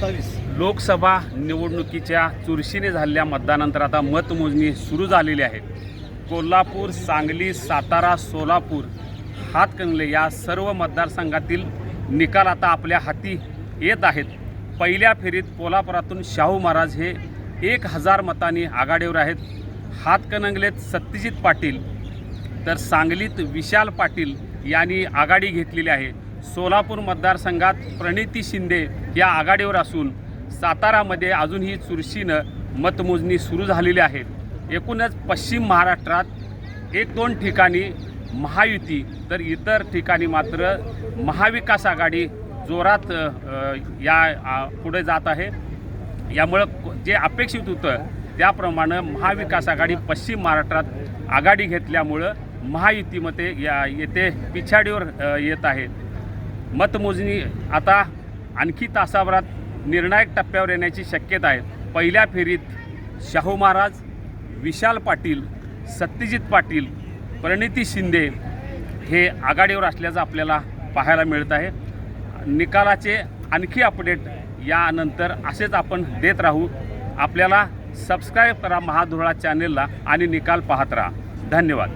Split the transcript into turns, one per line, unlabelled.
सत्तावीस
लोकसभा निवडणुकीच्या चुरशीने झालेल्या मतदानानंतर आता मतमोजणी सुरू झालेली आहे. कोल्हापूर सांगली सातारा सोलापूर हातकंगले या सर्व मतदारसंघातील निकाल आता आपल्या हाती येत आहेत. पहिल्या फेरीत कोल्हापुरातून शाहू महाराज हे एक हजार मतांनी आघाडीवर आहेत. हातकणंगलेत सत्यजित पाटील तर सांगलीत विशाल पाटील यांनी आघाडी घेतलेली आहे. सोलापूर मतदारसंघात प्रणिती शिंदे या आघाडीवर असून सातारामध्ये अजूनही चुरशीनं मतमोजणी सुरू झालेली आहे. एकूणच पश्चिम महाराष्ट्रात एक दोन ठिकाणी महायुती तर इतर ठिकाणी मात्र महाविकास आघाडी जोरात या पुढे जात आहे. यामुळं जे अपेक्षित होतं त्याप्रमाणे महाविकास आघाडी पश्चिम महाराष्ट्रात आघाडी घेतल्यामुळं महायुतीमध्ये या येथे पिछाडीवर येत आहे. मतमोजणी आता आणखी तासाभरात निर्णायक टप्प्यावर येण्याची शक्यता आहे. पहिल्या फेरीत शाहू महाराज विशाल पाटील सत्यजित पाटील प्रणिती शिंदे हे आघाडीवर असल्याचं आपल्याला पाहायला मिळत आहे. निकालाचे आणखी अपडेट यानंतर असेच आपण देत राहू. आपल्याला सबस्क्राईब करा महाधुळा चॅनेलला आणि निकाल पाहत राहा. धन्यवाद.